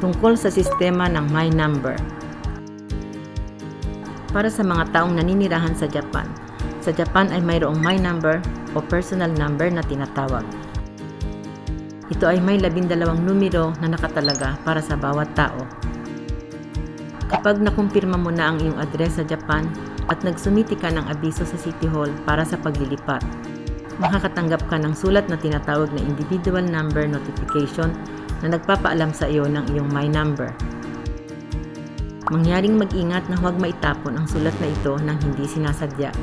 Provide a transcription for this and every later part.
tungkol sa sistema ng My Number. Para sa mga taong naninirahan sa Japan, sa Japan ay mayroong My Number o personal number na tinatawag. Ito ay may labindalawang numero na nakatalaga para sa bawat tao. Kapag nakumpirma mo na ang iyong address sa Japan at nagsumiti ka ng abiso sa City Hall para sa paglilipat, makakatanggap ka ng sulat na tinatawag na individual number notification na nagpapaalam sa iyo ng iyong My Number. Mangyaring mag-ingat na huwag maitapon ang sulat na ito nang hindi sinasadya.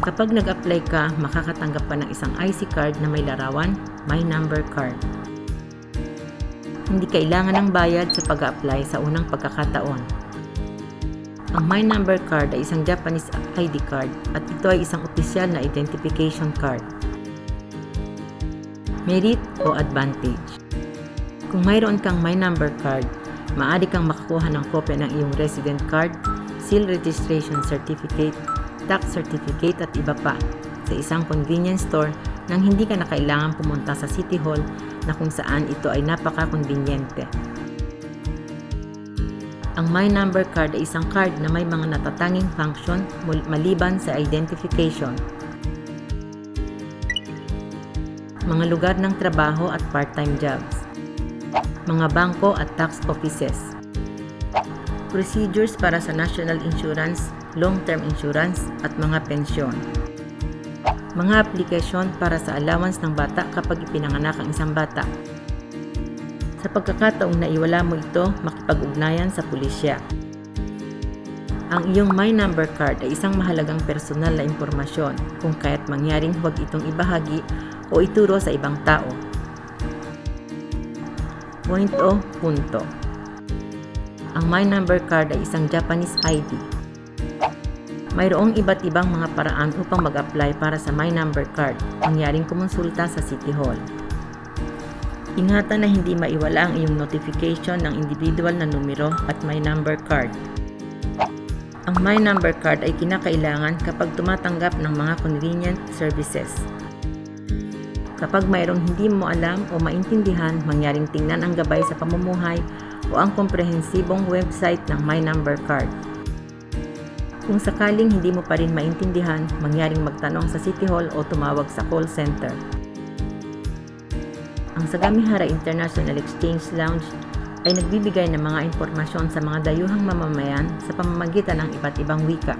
Kapag nag-apply ka, makakatanggap ka ng isang IC card na may larawan, My Number Card. Hindi kailangan ng bayad sa pag-apply sa unang pagkakataon. Ang My Number Card ay isang Japanese ID card at ito ay isang opisyal na identification card. Merit o advantage. Kung mayroon kang My Number Card, maaari kang makakuha ng kopya ng iyong resident card, seal registration certificate, tax certificate at iba pa sa isang convenience store nang hindi ka na kailangan pumunta sa City Hall na kung saan ito ay napaka-konbinyente. Ang My Number Card ay isang card na may mga natatanging function maliban sa identification. Mga lugar ng trabaho at part-time jobs. Mga bangko at tax offices. Procedures para sa national insurance, long-term insurance at mga pensyon. Mga aplikasyon para sa allowance ng bata kapag ipinanganak ang isang bata. Sa pagkakataong naiwala mo ito, makipag-ugnayan sa pulisya. Ang iyong My Number Card ay isang mahalagang personal na impormasyon kung kaya't mangyaring huwag itong ibahagi o ituro sa ibang tao. Point o punto. Ang My Number Card ay isang Japanese ID. Mayroong iba't ibang mga paraan upang mag-apply para sa My Number Card, mangyaring kumonsulta sa City Hall. Ingatan na hindi maiwala ang iyong notification ng individual na numero at My Number Card. Ang My Number Card ay kinakailangan kapag tumatanggap ng mga convenient services. Kapag mayroong hindi mo alam o maintindihan, mangyaring tingnan ang gabay sa pamumuhay o ang komprehensibong website ng My Number Card. Kung sakaling hindi mo pa rin maintindihan, mangyaring magtanong sa City Hall o tumawag sa call center. Ang Sagamihara International Exchange Lounge ay nagbibigay ng mga impormasyon sa mga dayuhang mamamayan sa pamamagitan ng iba't ibang wika.